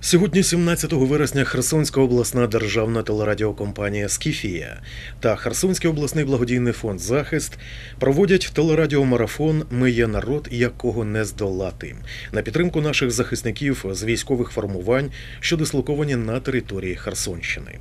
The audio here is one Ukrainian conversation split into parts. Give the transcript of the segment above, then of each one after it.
Сьогодні, 17 вересня, Херсонська обласна державна телерадіокомпанія Скіфія та Херсонський обласний благодійний фонд Захист проводять телерадіомарафон Ми є народ, якого не здолати на підтримку наших захисників з військових формувань, що дислоковані на території Херсонщини.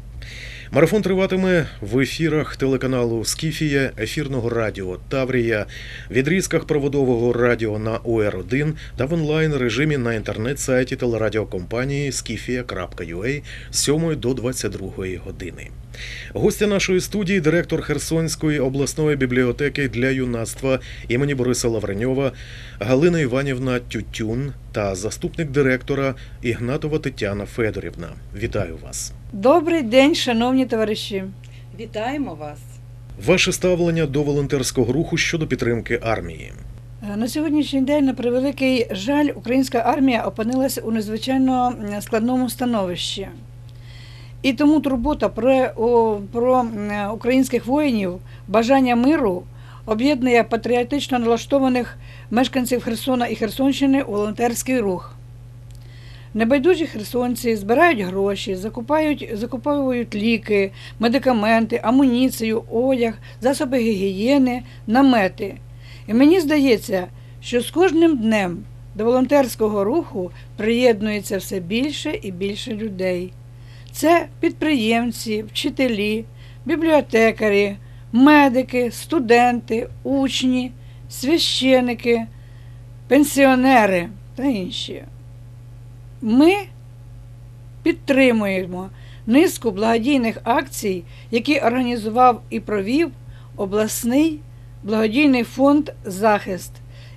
Марафон триватиме в ефірах телеканалу Скіфія, ефірного радіо Таврія, відрізках проводового радіо на ОР1 та в онлайн режимі на інтернет-сайті телерадіокомпанії skifia.ua з 7 до 22 години. Гостя нашої студії, директор Херсонської обласної бібліотеки для юнацтва імені Бориса Лавреньова Галина Іванівна Тютюн та заступник директора Ігнатова Тетяна Федорівна. Вітаю вас! Добрий день, шановні товариші. Вітаємо вас. Ваше ставлення до волонтерського руху щодо підтримки армії. Е, На сьогоднішній день, на превеликий жаль, українська армія опинилася у надзвичайно складному становищі. І тому турбота про, про українських воїнів, бажання миру об'єднує патріотично налаштованих мешканців Херсона і Херсонщини у волонтерський рух. Небайдужі херсонці збирають гроші, закупають, закуповують ліки, медикаменти, амуніцію, одяг, засоби гігієни, намети. І мені здається, що з кожним днем до волонтерського руху приєднується все більше і більше людей. Це підприємці, вчителі, бібліотекарі, медики, студенти, учні, священики, пенсіонери та інші. Ми підтримуємо низку благодійних акцій, які організував і провів обласний благодійний фонд Захист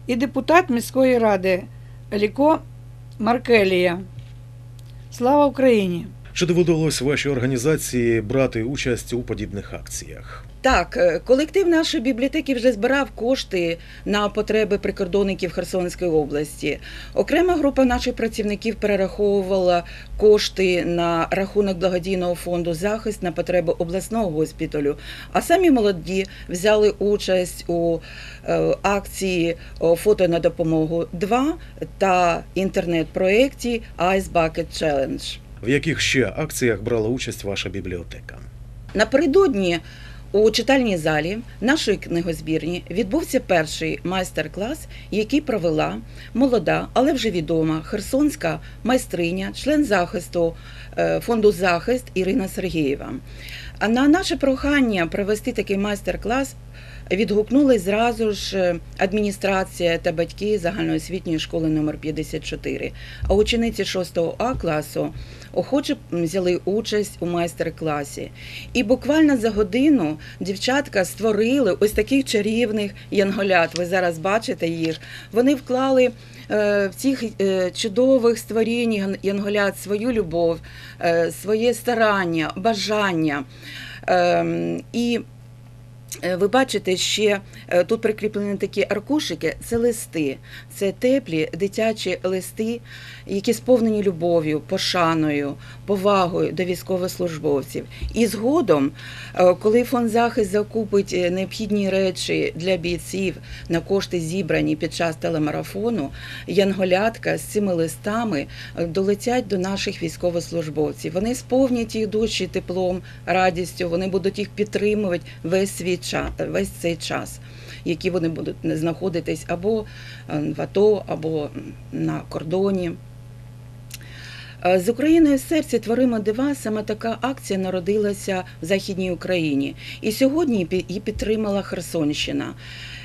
і депутат міської ради Еліко Маркелія. Слава Україні! Чи доводилось вашій організації брати участь у подібних акціях? Так, е, колектив нашої бібліотеки вже збирав кошти на потреби прикордонників Херсонської області. Окрема група наших працівників перераховувала кошти на рахунок благодійного фонду захист на потреби обласного госпіталю. А самі молоді взяли участь у е, акції Фото на допомогу 2 та інтернет-проєкті Ice Bucket Challenge. В яких ще акціях брала участь ваша бібліотека? Напередодні у читальній залі нашої книгозбірні відбувся перший майстер-клас, який провела молода, але вже відома херсонська майстриня, член захисту е, фонду захист Ірина Сергієва. На наше прохання провести такий майстер-клас відгукнулись зразу ж е, адміністрація та батьки загальноосвітньої школи номер 54. А учениці 6 А класу охоче взяли участь у майстер-класі. І буквально за годину дівчатка створили ось таких чарівних янголят. Ви зараз бачите їх. Вони вклали е, в цих е, чудових створінь янголят свою любов, своє старання, бажання. Ем, І Ви бачите, ще е, тут прикріплені такі аркушики, це листи, це теплі дитячі листи, які сповнені любов'ю, пошаною, повагою до військовослужбовців. І згодом, е, коли фонд захист закупить е, необхідні речі для бійців на кошти зібрані під час телемарафону, янголятка з цими листами е, долетять до наших військовослужбовців. Вони сповнять їх душі теплом, радістю. Вони будуть їх підтримувати весь свій час, весь цей час, який вони будуть знаходитись або е, в АТО, або на кордоні. Е, З Україною в серці творимо дива. Саме така акція народилася в Західній Україні. І сьогодні її підтримала Херсонщина.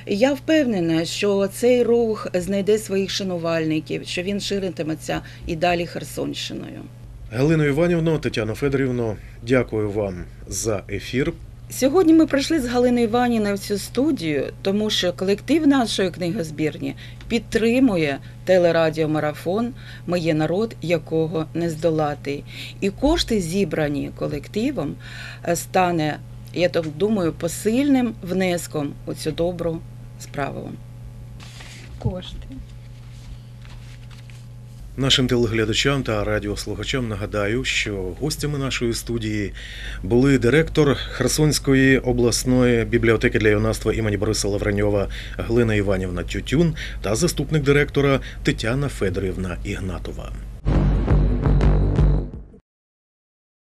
Я впевнена, що цей рух знайде своїх шанувальників, що він ширитиметься і далі Херсонщиною. Галино Іванівно, Тетяно Федорівно, дякую вам за ефір. Сьогодні ми прийшли з Галиною Іваніною в цю студію, тому що колектив нашої книгозбірні підтримує телерадіомарафон Ми є народ, якого не здолати. І кошти, зібрані колективом, е, стане, я так думаю, посильним внеском у цю добру справу. Кошти. Нашим телеглядачам та радіослухачам нагадаю, що гостями нашої студії були директор Херсонської обласної бібліотеки для юнацтва імені Бориса Лавреньова Глина Іванівна Тютюн та заступник директора Тетяна Федорівна Ігнатова.